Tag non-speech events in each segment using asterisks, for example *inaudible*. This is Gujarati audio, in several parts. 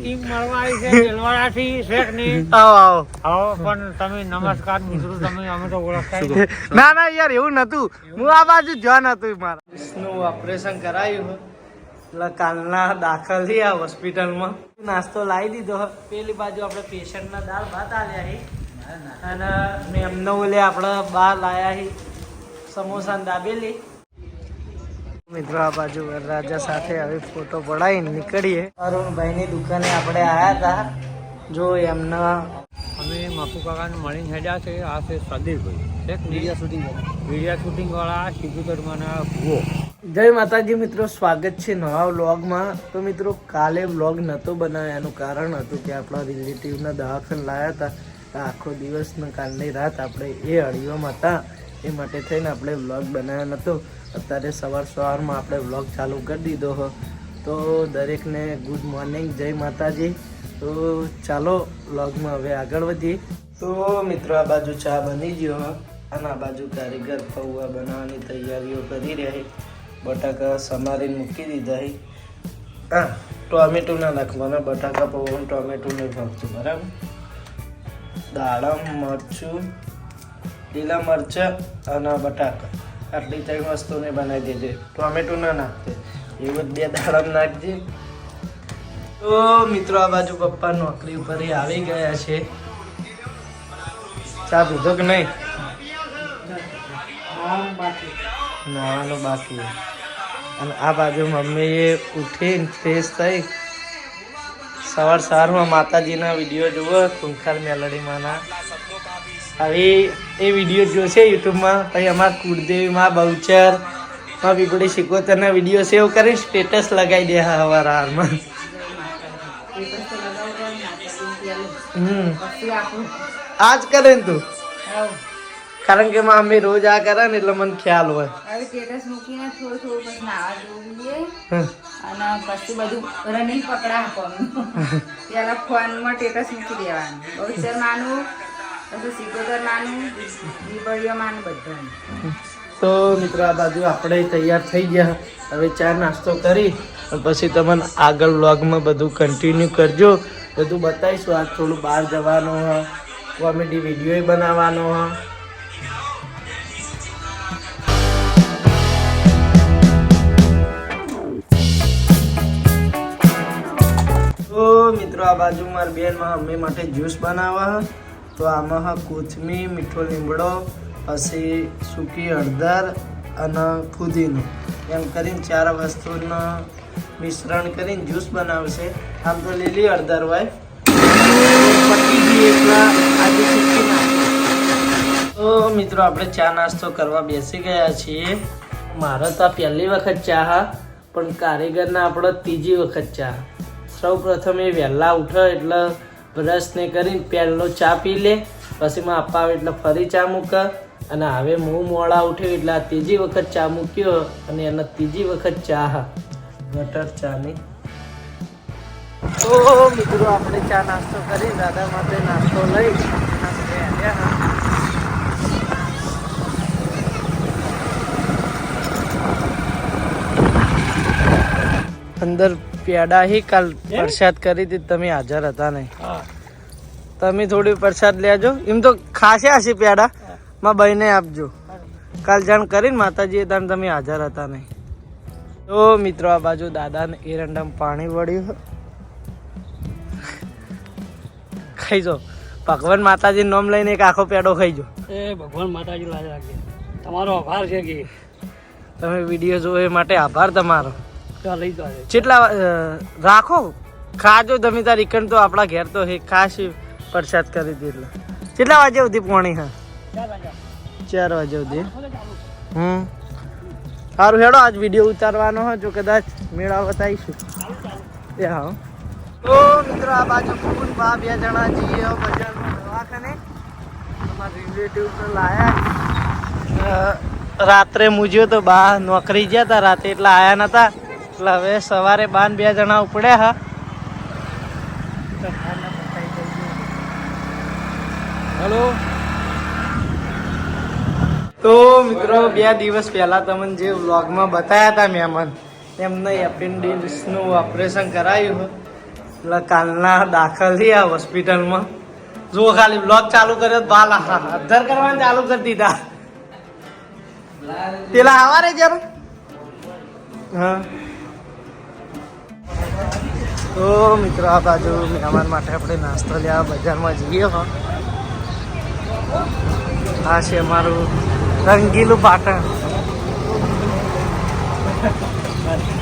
ટીમ મળવા આવી છે દેલવાડાથી શેખની આવો આવો. આવો પણ તમે નમસ્કાર મિત્રો તમે અમે તો ઓળખતા જ *laughs* ના ના યાર એવું નતું. હું આ બાજુ જ હતું મારા. ઓપરેશન કરાયું એટલે કાલના દાખલ થયા હોસ્પિટલમાં. નાસ્તો લાવી દીધો પેલી બાજુ આપણે પેશન્ટના દાળ ભાત આવ્યા હી. અને મેમનો ઓલે આપણે બહાર લાયા હી. સમોસા દાબેલી. મિત્રો આ બાજુ વરરાજા સાથે હવે ફોટો પડાવીને નીકળીએ. અરુણભાઈની દુકાને આપણે આવ્યા હતા જો એમના અમે મફુ કાકાને મળીને હેડ્યા છે. આ છે સદીરભાઈ. મીડિયા શૂટિંગ મીડિયા શૂટિંગ વાળા સિદ્ધુતરમાના ભૂવો. જય માતાજી મિત્રો સ્વાગત છે નવા વ્લોગમાં. તો મિત્રો કાલે વ્લોગ નહોતો બનાવ્યો. એનું કારણ હતું કે આપણા રિલેટિવના દવાખાને લાવ્યા હતા આખો દિવસના કાલની રાત આપણે એ અડીઓમાં હતા. એ માટે થઈને આપણે વ્લોગ બનાવ્યો નહોતો અત્યારે સવાર સવારમાં આપણે વ્લોગ ચાલુ કરી દીધો હો. તો દરેકને ગુડ મોર્નિંગ જય માતાજી. તો ચાલો વ્લોગમાં હવે આગળ વધીએ. તો મિત્રો, આ બાજુ ચા બની ગયો અને આ બાજુ કારીગર પૌવા બનાવવાની તૈયારીઓ કરી રહ્યા છે બટાકા સમારીને મૂકી દીધા હા. ટોમેટો ના નાખવાના બટાકા પૌવા ટોમેટું નહીં ભાવતું બરાબર? દાડમ મરચું, લીલા મરચાં અને બટાકા. આટલી ત્રણ વસ્તુને બનાવી દેજે ટોમેટો ના નાખજે. એવું બે દાડમ નાખજે. તો મિત્રો, આ બાજુ પપ્પા નોકરી ઉપર આવી ગયા છે. ચા પીધો કે નહીં? નાવાનું બાકી અને આ બાજુ મમ્મીએ ઉઠીને ફ્રેશ થઈ સવાર સવારમાં માતાજીના વીડિયો જુઓ, ખૂંખાર મેલડીમાંના. હવે એ વીડિયો જોશે યુટ્યુબમાં પછી અમારા કુળદેવી માં બહુચરમાં બીપડી શીખવતરના વીડિયો સેવ કરી સ્ટેટસ લગાવી દે હવાર હારમાં આજ કરે ને તું? કારણ કે માં અમે રોજ આ કરે ને એટલે મને ખ્યાલ હોય. અને પછી બધું રનિંગ પકડા આપવાનું પેલા ફોનમાં સ્ટેટસ મૂકી દેવાનું. બહુચર માનું તો મિત્રો, આ બાજુ આપણે તૈયાર થઈ ગયા. હવે ચા નાસ્તો કરી પછી તમને આગળ વ્લોગમાં બધું કન્ટિન્યુ કરજો. બધું બતાવીશું. આજ થોડું બહાર જવાનું હ કોમેડી વીડિયો બનાવવાનો હ. તો મિત્રો, આ બાજુ મારી બેન મમ્મી માટે જ્યુસ બનાવવા. તો આમાં હા કોથમીર, મીઠો લીમડો, પછી સૂકી હળદર અને ફુદીનો. એમ કરીને ચાર વસ્તુનું મિશ્રણ કરીને જ્યુસ બનાવશે. આમ તો લીલી હળદર હોય. એટલા. તો મિત્રો આપણે ચા નાસ્તો કરવા બેસી ગયા છીએ. મારે તો આ પહેલી વખત ચા હા, પણ કારીગરના આપણો ત્રીજી વખત ચા. સૌ પ્રથમ એ વહેલા ઉઠે એટલે બ્રશ ને કરીને પહેલો ચા પી લે. પછી માં આપવા આવે એટલે ફરી ચા મૂક. અને હવે હું મોડા ઉઠ્યો એટલે આ ત્રીજી વખત ચા મૂક્યો અને એના ત્રીજી વખત ચા બટર ચાની. તો મિત્રો આપણે ચા નાસ્તો કરી, દાદા માટે નાસ્તો લઈ. અંદર પેડા હી કાલ પ્રસાદ કરી હતી તમે હાજર હતા નહીં. તમે થોડી પ્રસાદ લેજો. એમ તો ખાસે હશે પેડા. માં બહેને આપજો. કાલ જાણ કરીને માતાજીએ તાન તમે હાજર હતા નહીં. તો મિત્રો આ બાજુ દાદાને એરંડામાં પાણી વળ્યું. ખાઈ જો ભગવાન માતાજી નામ લઈને એક આખો પેડો ખાઈ જો એ ભગવાન માતાજી લાજ રાખે તમારો આભાર છે કે? તમે વીડિયો જોવા માટે આભાર તમારો. જેટલા રાખો. ખાજો તમે તાર ઈકણ તો આપણા ઘેર તો હે ખાસ પ્રસાદ કરી દે એટલે. કેટલા વાગે સુધી પોણી હા? ચાર વાગે સુધી. હમ. સારું હેડો આજ વીડિયો ઉતારવાનો હો જો કદાચ મેળા બતાવીશું. એ હા. તો મિત્રો આ બાજુ કુકુન બા બે જણા જઈએ બજારમાં દવાખાને. અમારા રિલેટિવ તો લાયા. રાત્રે મૂજ્યો તો બા નોકરી ગયા હતા રાતે એટલે આયા નતા. એટલે હવે સવારે બાન બે જણા ઉપડ્યા હા. હેલો. તો મિત્રો બે દિવસ પહેલા તમને જે વ્લોગમાં બતાવ્યા હતા મહેમાન એમને એપેન્ડિક્સનું ઓપરેશન કરાયું એટલે કાલના દાખલ થયા હોસ્પિટલમાં. જુઓ ખાલી બ્લોગ ચાલુ કર્યો તો બાલ અધર કરવાનું ચાલુ કરી દીધા. પેલા આવા રે જરા હા. તો મિત્રો આ બાજુ મહેમાન માટે આપણે નાસ્તો લેવા બજારમાં જઈએ હો. આ છે અમારું રંગીલું પાટણ.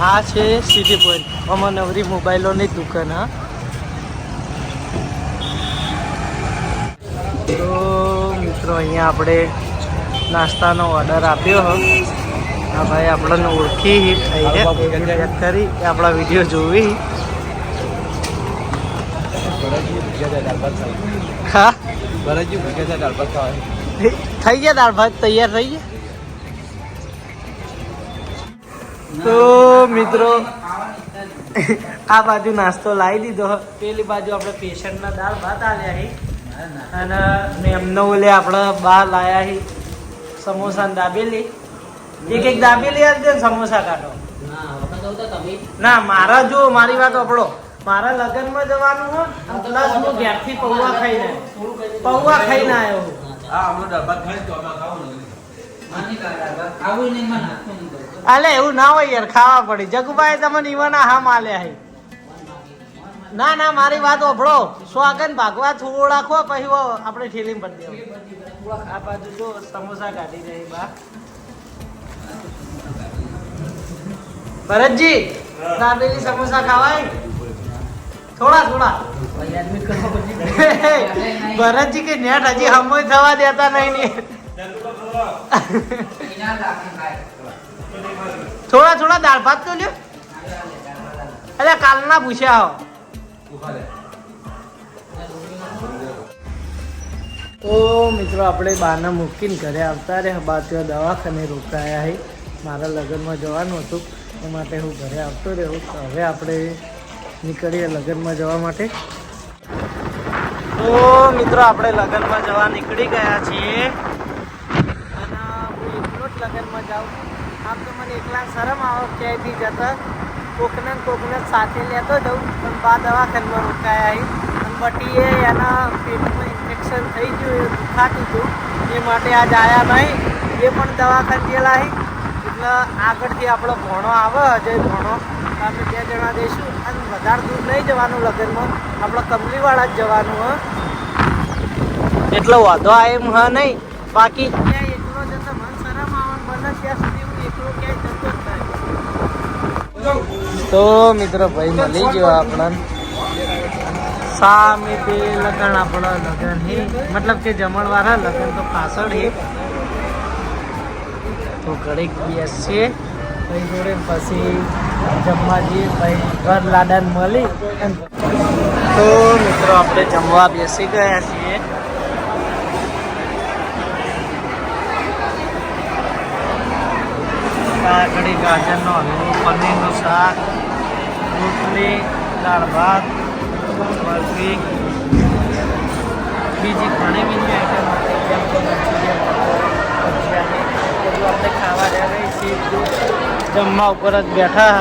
આ છે સિટી પોઈન્ટ આમાં નવરી મોબાઈલોની દુકાન હા. તો મિત્રો અહીંયા આપણે નાસ્તાનો ઓર્ડર આપ્યો હો. હા ભાઈ આપણને ઓળખી થઈ ગયા. કરી આપણા વીડિયો જોવી હા? થઈ ગયા દાળ ભાત તૈયાર થઈ ગયા? તો મિત્રો આ બાજુ નાસ્તો લાવી દીધો. પેલી બાજુ આપણે પેશન્ટના દાળ ભાત આવ્યા હી. અને મેમનો ઓલે આપણે બહાર લાયા હી સમોસા ને દાબેલી. એક એક દાબેલી આપજો ને સમોસા કાઢો. ના મારા જો મારી વાત આપણો મારા લગ્નમાં જવાનું હો પ્લસ હું ઘેરથી પૌવા ખાઈને પૌવા ખાઈને આવ્યો હું. અલે એવું ના હોય યાર ખાવા પડે. જગુભાઈ તમને ઈવાના હા માલ્યા હે. ના ના મારી વાત ઓભળો સ્વાગન ભાગવા થોડો રાખો પછી આપણે ઠેલીમ પર દેવું આ બાજુ જો સમોસા કાઢી રહી બા. ભરતજી દાબેલી સમોસા ખાવાય? થોડા થોડા. ભરતજી કે નેટ હજી હમોય થવા દેતા નહીં થોડા થોડા દાળ ભાત તો લ્યો. અરે કાલના પૂછ્યા હો. તો મિત્રો, આપણે બાના મૂકીને ઘરે આવતા બાદ ત્યાં દવાખાને રોકાયા હે. મારા લગ્નમાં જવાનું હતું. એ માટે હું ઘરે આવતો રહ્યો. હવે આપણે નીકળીએ લગ્નમાં જવા માટે. તો મિત્રો, આપણે લગ્નમાં જવા નીકળી ગયા છીએ. અને હું એકલો જ લગ્નમાં જાઉં આમ તો મને એકલા શરમ આવો ક્યાંયથી જતા. કોકને કોકને સાથે લેતો જઉં. પણ બા દવાખાનમાં રોકાયા અને બટીએ એના પેટમાં ઇન્ફેક્શન થઈ ગયું, એ દુખાતું હતું. એ માટે આજ આવ્યા નહીં એ પણ દવાખાન ગયેલા એટલે આગળથી આપણો ભણો આવે, અજય ભણો. અમે બે જણા જઈશું અને વધારે દૂર નહીં જવાનું લગ્નમાં. આપણે કમલીવાળા જ જવાનું, હ. એટલો વાંધો આ એમ, હ, નહીં. બાકી ક્યાંય એકલો જતો મન શરમ આવવાનું તો મિત્ર ભાઈ, મળી ગયો આપણને. સામે તે લગન આપણો લગન હે. મતલબ કે જમણવાળા લગન તો પાછળ હે. તો ઘડીક બેસીએ. ભાઈ જોડે પછી જમવા જઈએ ભાઈ ઘર લાડાને મળી તો મિત્રો આપણે જમવા બેસી ગયા છીએ. કાકડી ગાજરનો હલવો, પનીરનું શાક, રોટલી, દાળ ભાત, બરફી. બીજી ઘણી બીજી આઈટમ હતી. જેમ કે મંચુરિયન આપણે ખાવા રહ્યા રહી છીએ. જમવા ઉપર જ બેઠા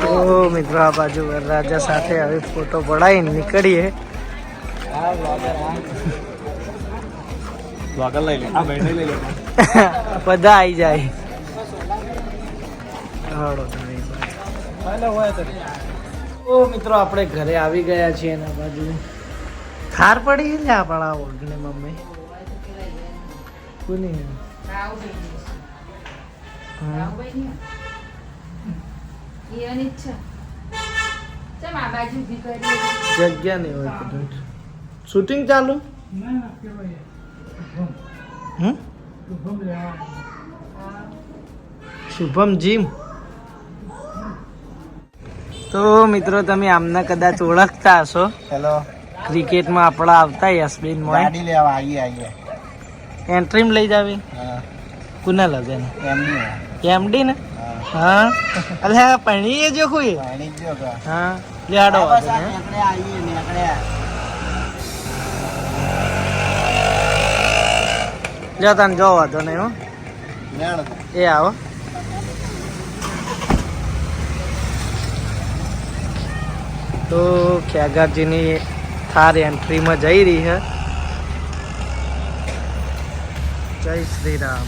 તો મિત્રો આ બાજુ વરરાજા સાથે હવે ફોટો પડાવીને નીકળીએ. *laughs* બધા આવી જાય. હળો તો મિત્રો આપણે ઘરે આવી ગયા છીએ એના બાજુ. થાર પડી છે આપણા ઓળખને મમ્મી? કોની? જગ્યા નહીં હોય શૂટિંગ ચાલુ? શુભમ જીમ? તો મિત્રો તમે આમને કદાચ ઓળખતા હશો. હેલો ક્રિકેટમાં આપણા આવતા યશબીન મોય ગાડી લેવા આવીએ આવીએ એન્ટ્રીમ લઈ જાવી? હા. કુના લગન એમની એમડી ને. હા. અલે પાણી પણી જો કોઈ. પાણી જો હા. લેડો આપણે આવીએ ને આપણે લ્યો તને જોવા તો નહીં હો. એ આવો. તો ખેગારજીની થાર એન્ટ્રીમાં જઈ રહી છે. જય શ્રી રામ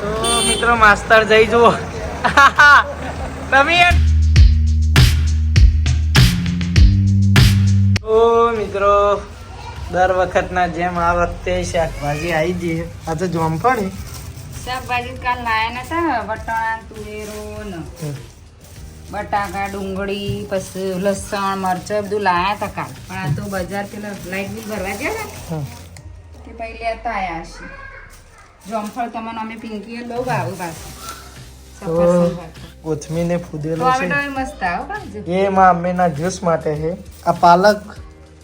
તો મિત્રો માસ્તર જઈ જુઓ. *laughs* તમે તો મિત્રો દર વખતના જેમ આ વખતે શાકભાજી આવી જઈએ આ તો જોમફળી. શાકભાજી કાલ લાયા નતા વટાણા તુવેરો ને બટાકા ડુંગળી પછી લસણ મરચાં બધું લાયા હતા કાલ. પણ આ તો બજાર પેલા લાઈટ બિલ ભરવા ગયા ને. તે પછી લેતા આયા છે જોમફળ તમને અમે પિંકીએ બહુ ભાવ પાછું. સફરજન ને ફૂદેલો છે. એ માં અમ્મેના જ્યુસ માટે છે. આ પાલક.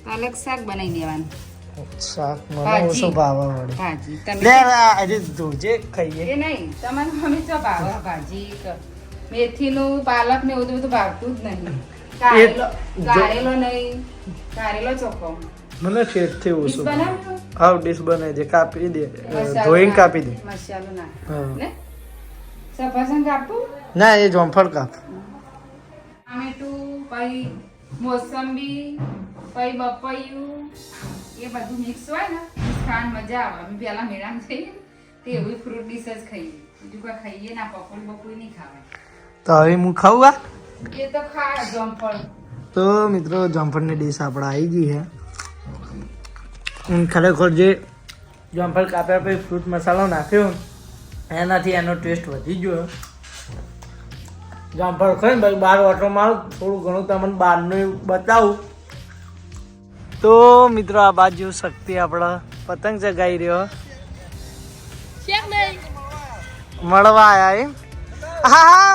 પાલક શાક બનાવી દેવાનું. શાક મને ભાજી. ઓછો ભાવે વળે ભાજી. તમે આજે ધોજે ખાઈએ. એ નહીં ભાવે ભાજી મેથીનું પાલક ને એવું તો બધું ભાવતું જ નહીં. કારેલો કારેલો નહીં. કારેલો ચોખ્ખો મને ડીશ ઓછું બનાવ્યું? હાવ ડીશ બને જે કાપી દે. ધોઈને કાપી દે. મસાલો ના. ને? સફરજન કાપું? ના એ જોમફળ કાપ. ટામેટું પછી મોસંબી પછી બપૈયું એ બધું મિક્સ હોય ને ખાન ખાવાની મજા આવે. અમે પહેલા મેળામાં જઈએ તે એવી ફ્રૂટ ડીશ જ ખાઈએ. બીજું કોઈ ખાઈએ ના પકોડી બકોડી નહીં ખાવાય. તો હવે હું ખાઉં આ તો જમફળ. તો મિત્રો જમફળની ડીશ આપણે આવી ગઈ છે. ખરેખર જે જામફળ કાપ્યા પછી ફ્રૂટ મસાલો નાખ્યો એનાથી એનો ટેસ્ટ વધી ગયો. જામફળ ખાઈ ને ભાઈ બાર ઓટો મારું થોડું ઘણું તમને બહારનું બતાવું. તો મિત્રો આ બાજુ શક્તિ આપણા પતંગ ચગાવી રહ્યો. મળવા આયા એમ? હા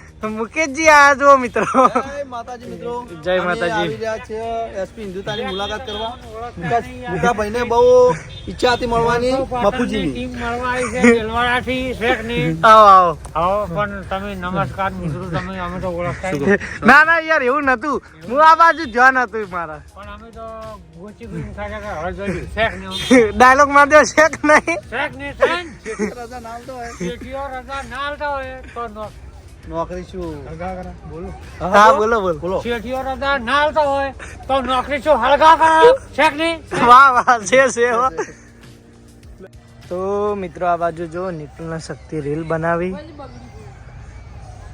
મુકેશજી આ જો મિત્રો. જય માતાજી મિત્રો. જય માતાજી. છે એસપી હિન્દુસ્તાની મુલાકાત કરવા. મોટા ભાઈને બહુ ઈચ્છા હતી મળવાની બાપુજીની. ટીમ મળવા આવી છે દેલવાડાથી શેખની. આવો આવો. આવો પણ તમે નમસ્કાર મિત્રો તમે અમે તો ઓળખતા. ના ના યાર એવું નતું. હું આ બાજુ ધ્યાન હતું મારા. પણ અમે તો ગોચી ગોચી ખાતા હતા. હવે જોયું શેખને ડાયલોગ માર શેખ નહીં શેખ નહીં. શેખની રજા ના આવતો હોય રજા ના આવતા હોય તો નો- નોકરી શું? હળગા કરે. બોલો. હા બોલો બોલો. બોલો. શેઠીઓ ના આવતા હોય તો નોકરી શું હળગા કરે? શેખની વાહ વાહ છે છે તો મિત્રો આ બાજુ જો નિકુલના શક્તિ રીલ બનાવી.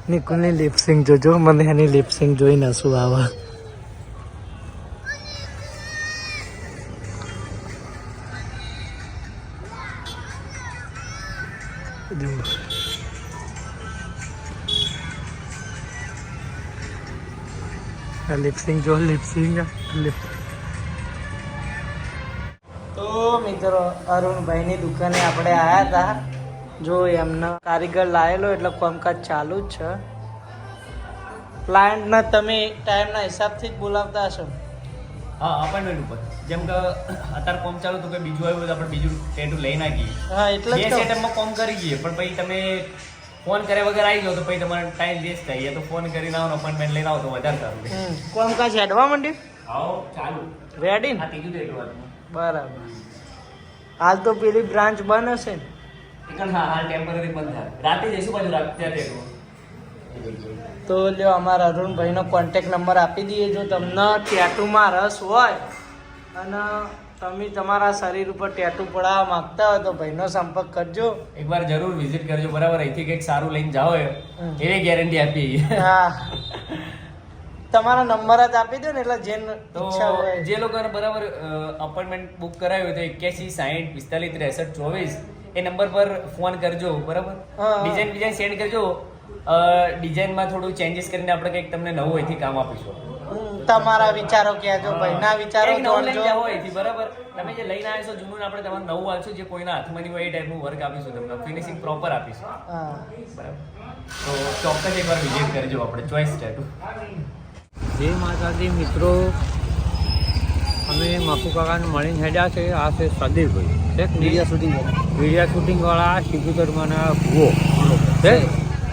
નિકુલની લિપસિંગ જોજો મને એની લિપસિંગ જોઈ શું આવે. લિપસિંગ જો લિપસિંગ લિપ તો મિત્રો અરુણભાઈની દુકાને આપણે આવ્યા હતા જો એમનો કારીગર લાવેલો એટલે કામકાજ ચાલુ જ છે. ક્લાયન્ટને તમે ટાઈમના હિસાબથી જ બોલાવતા હશો. હા અપોઇન્ટમેન્ટ ઉપર. જેમ કે અત્યારે કોમ ચાલુ તો કે બીજું આવ્યું તો આપણે બીજું ટેટુ લઈ નાખીએ. હા એટલે સેટઅપમાં કોમ કરી ગઈએ પણ પછી તમે ફોન કર્યા વગર આવી ગયો તો પછી તમારો ટાઈમ વેસ્ટ થાય. તો ફોન કરીને આવો અપોઇન્ટમેન્ટ લઈને આવો તો વધારે સારું રહે હમ, કામકાજ હેડવા માંડ્યું? આવો ચાલુ. રેડી ને ત્રીજું ટેટુ બરાબર. હાલ તો પેલી બ્રાન્ચ બંધ હશે ને. એકણ હા હાલ ટેમ્પરરી બંધ થાય. રાતે જઈશું પાછું રાત ત્યાં ટેટુ તો લ્યો અમારા અરુણભાઈનો કોન્ટેક્ટ નંબર આપી દઈએ જો તમને ટેટુમાં રસ હોય. અને તમે તમારા શરીર ઉપર ટેટુ પડાવવા માંગતા હોય તો ભાઈનો સંપર્ક કરજો. એકવાર જરૂર વિઝિટ કરજો બરાબર? અહીંથી કંઈક સારું લઈને જાઓ એવી ગેરંટી આપી હા. તમારો નંબર જ આપી દો ને એટલે જે તો જે લોકોને બરાબર અપોઇન્ટમેન્ટ બુક કરાવ્યું હોય તો એક્યાસી સાહીઠ પિસ્તાલીસ ત્રેસઠ ચોવીસ એ નંબર પર ફોન કરજો બરાબર. ડિઝાઇન ડિઝાઇન સેન્ડ કરજો. ડિઝાઇનમાં થોડું ચેન્જીસ કરીને આપણે કંઈક તમને નવું અહીંથી કામ આપીશું. તમારા વિચારો કહેજો ભાઈના વિચારો કંઈક નવું લઈને જોડજો બરાબર? તમે જે લઈને આવ્યા છો જૂનું આપણે તમારે નવું આપશું જે કોઈના હાથમાં નહીં હોય એ ટાઈપનું વર્ક આપીશું તમને. ફિનિશિંગ પ્રોપર આપીશું. હા. બરાબર? તો ચોક્કસ એકવાર વિઝિટ કરજો આપણે. ચોઈસ ટેટુ જય માતાજી મિત્રો. અમે મકુ કાકાને મળીને હેડ્યા છે. આ છે સદીરભાઈ. મીડિયા શૂટિંગ મીડિયા શૂટિંગ વાળા. સિકુતરમાના ભૂવો. છે?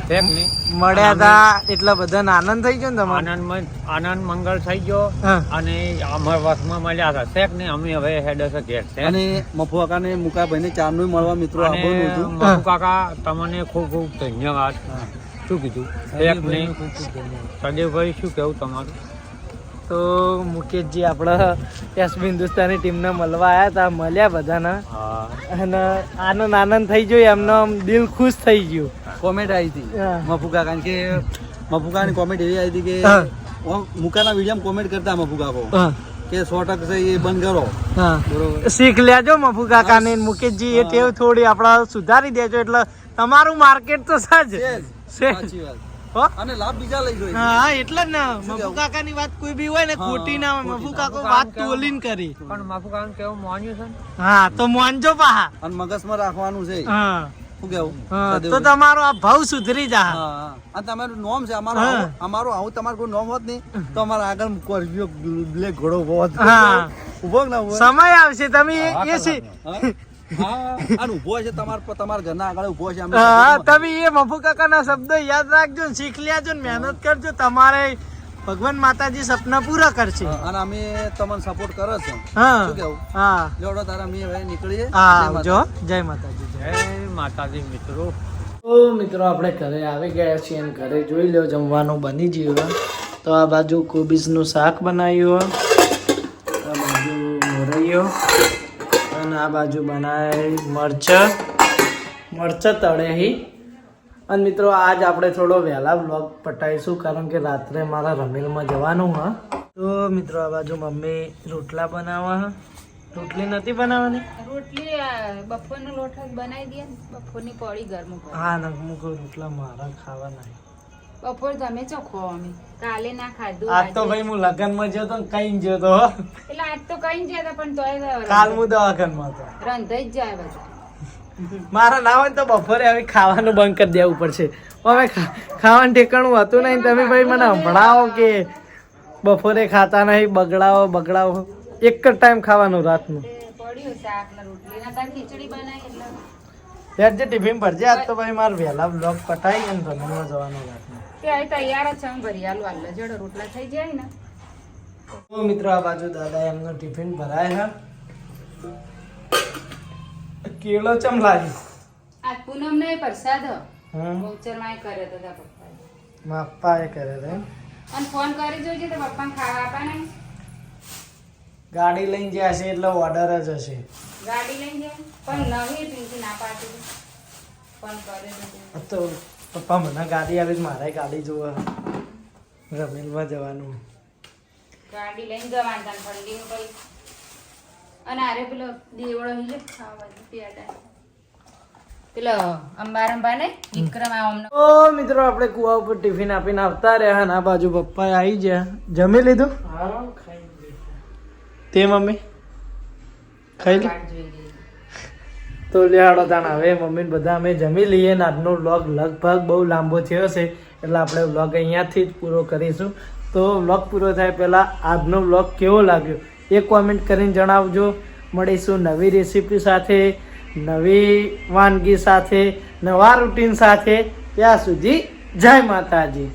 મળ્યા હતા એટલા બધાને આનંદ થઈ ગયો ને તમારે? આનંદ આનંદ મંગળ થઈ ગયો અને અમારા વર્ષમાં મળ્યા હતા. છે ને અમે હવે હેડ હશે ઘેર છે. અને મફુ કાકાને મુકાભાઈને ચારનું મળવા મિત્રો અને આવવાનું હતું મકુ કાકા તમને ખૂબ ખૂબ ધન્યવાદ. શું કીધું? છે નહીં. સદેવભાઈ શું કેવું તમારું? તો મુકેશજી આપણા યશ હિન્દુસ્તાની ટીમને મળવા આવ્યા હતા મળ્યા બધાને. અને આનંદ આનંદ થઈ ગયો એમનો દિલ ખુશ થઈ ગયું. કોમેન્ટ આવી હતી મફુકા મફુ કાકા કે મફુકાની કોમેન્ટ એવી આવી હતી કે મુકાના વીડિયો કોમેન્ટ કરતા મફુ કો કે સો ટકા છે એ બંધ કરો. બરોબર. શીખ લેજો મફુ કાકા ને મુકેશજી એ ટેવ થોડી આપણા સુધારી દેજો એટલે તમારું માર્કેટ તો સાજ. સાચી વાત? અને લાભ બીજા લઈ જોઈએ હા એટલે જ ને. મફુ કાકા ની વાત કોઈ બી હોય ને ખોટી ના હોય. મફુ કાકો વાત તોલીન કરી. પણ મફુ કાકા કેવું? માન્યું છે હા તો મોનજો પાહા. અને મગજમાં રાખવાનું છે. હા. શું કેવું? તો તમારો આ ભાવ સુધરી જા. અને તમારું નોમ છે. અમારું અમારો આવું- તમારું કોઈ નોમ હોત નહીં તો અમારા આગળ સ્કોર્પિયો બ્લેક ઘોડો હોત. હા. ઊભો ના સમય આવશે. તમે એ સી હા? હા અને ઊભો છે તમારા તમારા ઘરના આગળ ઊભો છે અમે હા તમે એ મફુ કાકાના શબ્દો યાદ રાખજો ને શીખ લેજો કરજો. તમારે ભગવાન માતાજી સપના પૂરા કરશે. અને અમે તમને સપોર્ટ કરો છો. શું કેવું? હા. લેવડો તારા અમે હવે નીકળીએ. જય આવજો. જય માતાજી જય. માતાજી મિત્રો. તો મિત્રો આપણે ઘરે આવી ગયા છીએ અને ઘરે જોઈ લો જમવાનું બની ગયું તો આ બાજુ કોબીજનું શાક બનાવ્યું. આ બાજુ મોરૈયો. અને આ બાજુ બનાવી મરચ મરચ તળેહી. અને મિત્રો આજ આપણે થોડો વહેલા બ્લોગ પટાઈશું કારણ કે રાત્રે મારા રમેલમાં જવાનું હા. તો મિત્રો આ બાજુ મમ્મી રોટલા બનાવવા. રોટલી નથી બનાવવાની? રોટલી બપોરનો લોટ બનાવી દે બપોરની પડી ગરમ હા ના હું રોટલા મારા ખાવાના હે. બપોર તમે ચોખ્ખો અમે. કાલે ના ખાધું આજ તો ભાઈ હું લગનમાં ગયો તો કઈ ગયો તો. એટલે આજ તો કઈ ગયા હતા પણ તોય કાલ હું દવાખાનમાં હતો. રંધાઈ જ જાય બધા. મારા ના હોય તો બપોરે હવે ખાવાનું બંધ કરી દેવું પડશે. હવે ખાવાનું ઠેકાણું હતું નહીં તમે ભાઈ મને સંભળાવો કે બપોરે ખાતા નહીં બગડાવો બગડાવો. એક જ ટાઈમ ખાવાનું રાતનું. તે યાર જે ટિફિન ભરજે આજ તો ભાઈ મારે વહેલા બ્લોગ પટાઈ અને રમવા જવાનું રાતનું. તે હવે તૈયાર જ છે હું ભરી આલું રોટલા થઈ જાય ને. તો મિત્રો આ બાજુ દાદા એમનું ટિફિન ભરાય છે. કેળો ચમ આજ પૂનમ ને પ્રસાદ બહુચરમાં કરે તો તારા પપ્પાએ. માપા એ કરે તો. અને ફોન કરી જોજે તો પપ્પાને ખાવા આપા નહીં ગાડી લઈને જ્યાં છે એટલે ઓર્ડર જ હશે. ગાડી લઈને જાય? પણ નવી પિંકી ના પાડી ફોન કરે તો પપ્પા મને ગાડી આવી મારે ગાડી જોવા. રમેલમાં જવાનું. ગાડી લઈને જવાનું ઠંડી નું કઈ અને આરે પેલો દેવળો હિલે ખાવા પેડા પેલો અંબાર અંબા ને વિક્રમ આ ઓ મિત્રો આપણે કુવા ઉપર ટિફિન આપીને આવતા રહ્યા અને આ બાજુ પપ્પા આવી ગયા. જમી લીધું? તે મમ્મી? ખાઈ લી? વાટ જોઈ રહી તો લેહાડો તાણ હવે મમ્મીને બધા અમે જમી લઈએ ને આજનો વ્લોગ લગભગ બહુ લાંબો થયો છે, એટલે આપણે વ્લોગ અહીંયાથી જ પૂરો કરીશું. તો વ્લોગ પૂરો થાય પહેલાં આજનો વ્લોગ કેવો લાગ્યો? એ કોમેન્ટ કરીને જણાવજો. મળીશું નવી રેસીપી સાથે, નવી વાનગી સાથે, નવા રૂટીન સાથે. ત્યાં સુધી જય માતાજી.